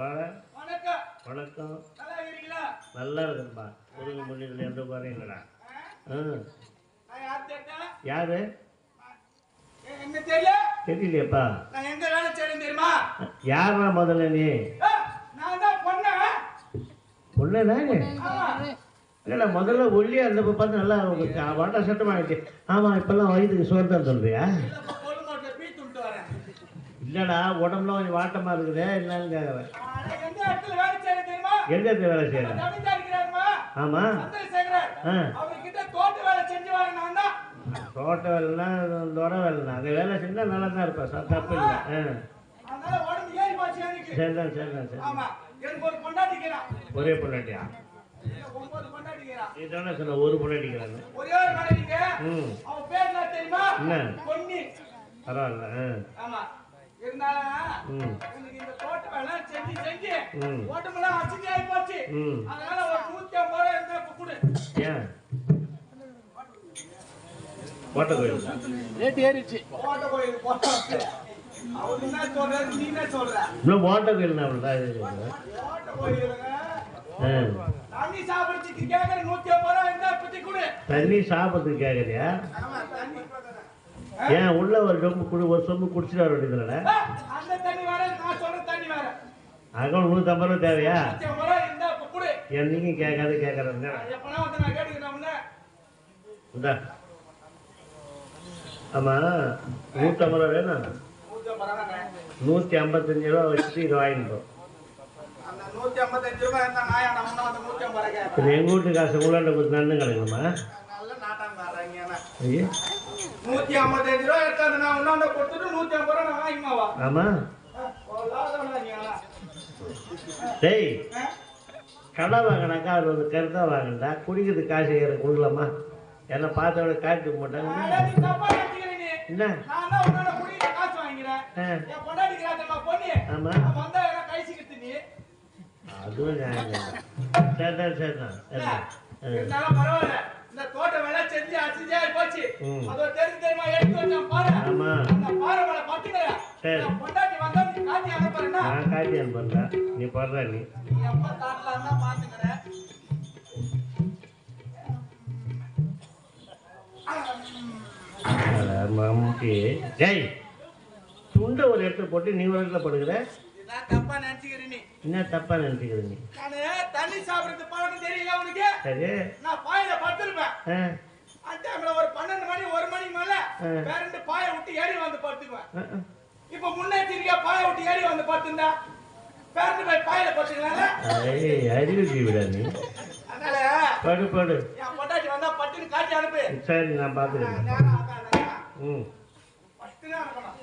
வணக்கம். வணக்கம். நல்லா இருக்குப்பா முருகன் முன்னிலையில் எந்த குறையும் இல்லைடா. யார் தெரியலையேப்பா. நான் எங்க வேலை செய்யறேன் தெரியுமா? யாரா முதல்ல நீ? ஆ, நான் தான் பொண்ணு? பொண்ணுதானே ஆமா இல்லைடா முதல்ல ஒல்லியா இருந்தப்ப பார்த்து நல்லா வாட்டா சட்டமா ஆயிடுச்சு ஆமாம் இப்போல்லாம் வயிற்றுக்கு சோறு தான் சொல்றியா? இல்லைடா உடம்புலாம் கொஞ்சம் வாட்டமாக இருக்குதே என்னன்னு கேட்குறேன் எந்த இடத்துல வேலை செய்யறேன் தெரியுமா? எந்த இடத்துல வேலை இருக்கிறாருமா? சந்திரசேகரர். அவர்கிட்ட தோட்ட வேலை செஞ்சு நான் தான். தோட்ட வேலைனா தொட வேலைனா அந்த வேலை செஞ்சால் நல்லா தான் இருப்பேன் சார் தப்பு இல்லை. அதனால உடம்பு ஏறி போச்சு எனக்கு. சரி ஆமா. எனக்கு ஒரு பொண்டாட்டியா? ஒன்பது சொன்ன ஒரு பொண்டாட்டிக்கிறான்னு ஒரே ஒரு மனைவிங்க. ம். அவன் பேர் என்ன தெரியுமா? என்ன? பொன்னி. பரவாயில்ல ஆமா. இருந்தாலும் ம். எனக்கு இந்த தோட்ட வேலை செஞ்சு செஞ்சு ம். ஓட்டமெல்லாம் அசிங்க ஆகி போச்சு. ம். அதனால ஒரு நூத்தி ஐம்பது ரூபாய் இருந்தா இப்ப கொடு. ஏன்? கோட்டை கோயில் ரேட் ஏறிச்சு ஓட்ட கோயில் போட்ட அவர் என்ன சொல்றாரு நீ என்ன சொல்ற? இன்னும் ஓட்டை கோயில் கோயிலுங்க. ஆ. தண்ணி சாப்பிடுறதுக்கு கேக்குற நூத்தி ஐம்பது ரூபாய் இருந்தா இப்பத்தி கொடு. தண்ணி சாப்பிட்றதுக்கு ஆமா. தண்ணி ஏன் உள்ள ஒரு சொம்பு குடி ஒரு சொம்பு குடிச்சிட்டு வர வேண்டியதுலடா ஆ, அந்த தண்ணி வேற நான் சொல்ற தண்ணி வேற. அகம் நூற்றம்பது ரூபா தேவையா? என்னைக்கும் கேட்காது கேட்கறதுங்க. இந்தா. ஆமாம் நூற்றம்பது ரூபா வேணும். நூற்றி ஐம்பத்தஞ்சு ரூபா வச்சுட்டு இது வாங்கிட்டோம் எங்கள் வீட்டு காசு உள்ளாண்ட கொடுத்து நன்னு கிடக்குமா ஐயோ. நூத்தி ஐம்பத்தஞ்சு ரூபாய் இருக்காது நான் உன்னாண்ட கொடுத்துட்டு நூத்தி ஐம்பது ரூபாய் நான் வாங்கிமாவா பொருளாதாரம் டேய் கடை வாங்கினாக்கா அது வந்து கருத்தாக வாங்கினா குடிக்கிறது காசு எனக்கு கொடுக்கலாமா என்ன ஆமாம் அவன் வந்தா என்ன நீ. அதுவும். சரிதான் சரிதான் இந்த தோட்ட வேலை செஞ்சு அசிஞ்சா போச்சு. அது தெரிஞ்சு தெரியுமா எடுத்து வச்சான் பாரு. ஆமா. அந்த பாறை மேல பட்டுக்கிறேன் சரி. பொண்டாட்டி வந்தா நீ காட்டி அனுப்புறேன்னா நான் காட்டி அனுப்புறேன் நீ படுற நீ. எப்ப பாத்துக்கிறேன் அட மம்முட்டி. டேய் துண்டை ஒரு இடத்துல போட்டு நீ ஒரு இடத்துல படுக்கிற? தப்பா நீ? என்ன தப்பா நினைச்சுக்கிற நீ? தண்ணி சாப்பிடுறது பழக்கம் தெரியல உனக்கு? சரி. நான் பாயில படுத்திருப்பேன் ஆ அந்த டைம்ல ஒரு பன்னெண்டு மணி ஒரு ரெண்டு பாயை விட்டு ஏறி வந்து படுத்துக்குவேன். இப்ப முன்னெச்சரிக்கையா பாயை விட்டு ஏறி வந்து படுத்திருந்தா பேரண்டு போய் பாயில நீ. அதனால படு படு. என் பொண்டாட்டி வந்தா பட்டுன்னு காட்டி அனுப்பு. சரி நான் ஆகாதா ம். பட்டுன்னு அனுப்பணும்.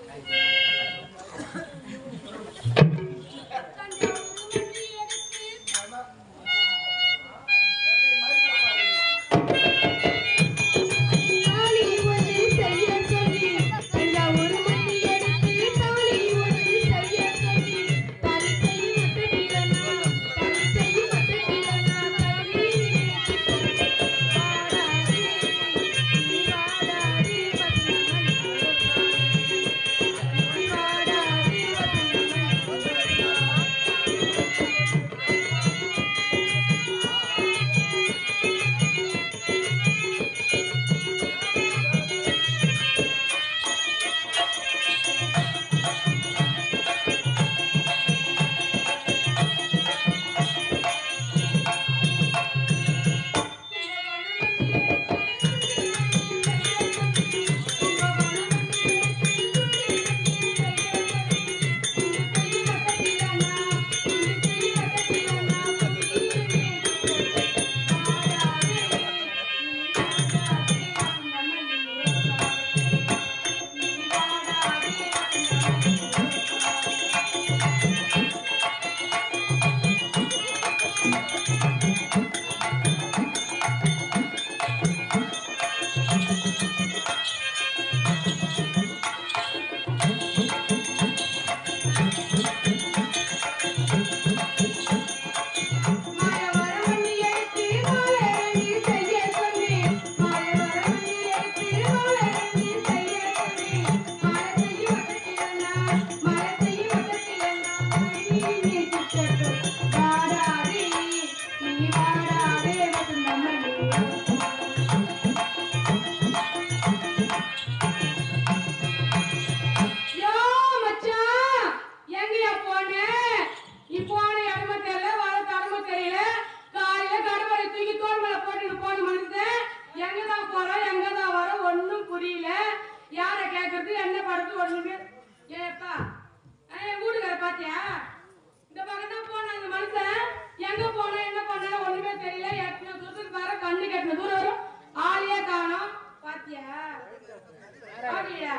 போடுறீங்க ஏப்பா என் வீட்டுக்கார பாத்தியா? இந்த பக்கம் தான் போன அந்த மனுஷன் எங்க போனா என்ன பண்ணா ஒண்ணுமே தெரியல. எத்தனை தூரத்துக்கு பாரு கண்ணு கட்டின தூரம் வரும். ஆளையே காணும். பாத்தியா? பாக்கலையா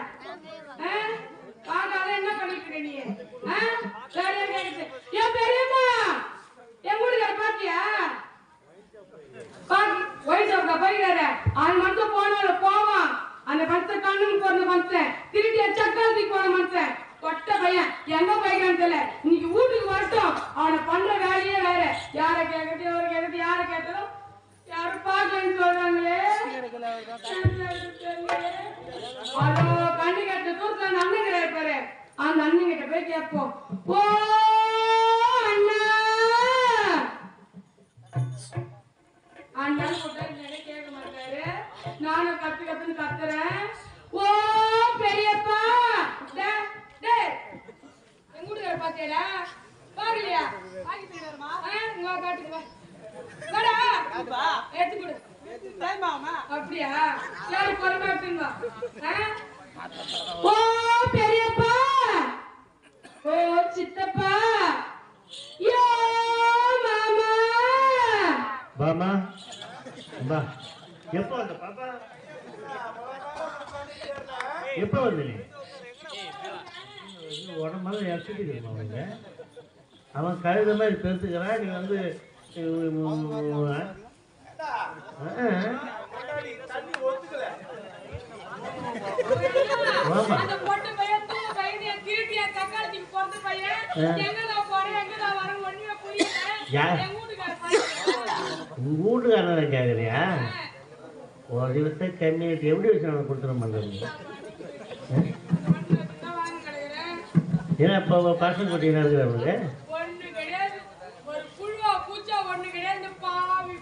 பாக்காத என்ன பண்ணிட்டு இருக்க நீ என் பெரியம்மா! என் வீட்டுக்கார பாத்தியா? ஒயிட் போயிருக்காரு அது மட்டும் போனாலும் போவான். அந்த படத்தை கண்ணுன்னு போறது படத்தை வீட்டுக்கு போன மனுஷன். கொட்ட பையன். எங்க போய்க்கான்னு தெரியல. இன்னைக்கு வீட்டுக்கு வரட்டும். அவனை பண்ற வேலையே வேற. யார கேக்குறது அவரை கேக்குறது யார கேட்டதும் யாரும் பாக்கலன்னு சொல்றாங்களே. அதோ கண்ணு கட்ட தூரத்துல அந்த அண்ணன் கிடையாது பாரு அந்த அண்ணன் கிட்ட போய் கேட்போம். ஓ அண்ணா. அண்ணா கேட்க மாட்டாரு. நானும் கத்து கத்துன்னு கத்துறேன். ஓ பெரியப்பா டேய், டேய் எங்க வீட்டுக்கார பாத்தியாடா வருமா இங்க வா காட்டுங்க வா. வாடா. எடுத்து கொடு. அப்படியா? சரி பொறுமை? ஓ பெரியப்பா. ஓ சித்தப்பா. யோ மாமா. பாமா பா எப்போ வந்த பாப்பா? எப்போ வந்து நீ? உடம்பெல்லாம் இறச்சிட்டு அவங்க அவன் கழுத மாதிரி பெருத்துக்கிறான் நீ வந்து வீட்டுக்காரன் கேட்குறியா ஒரு நிமிஷம் கம்மியாகிட்டு எப்படி வச்சு அவனை கொடுத்துட ஏன்னா இப்போ பசங்க குட்டினா இருக்கிறவனுக்கு ஒண்ணு கிடையாது. ஒரு புழுவா பூச்சா ஒண்ணு கிடையாது. பாவி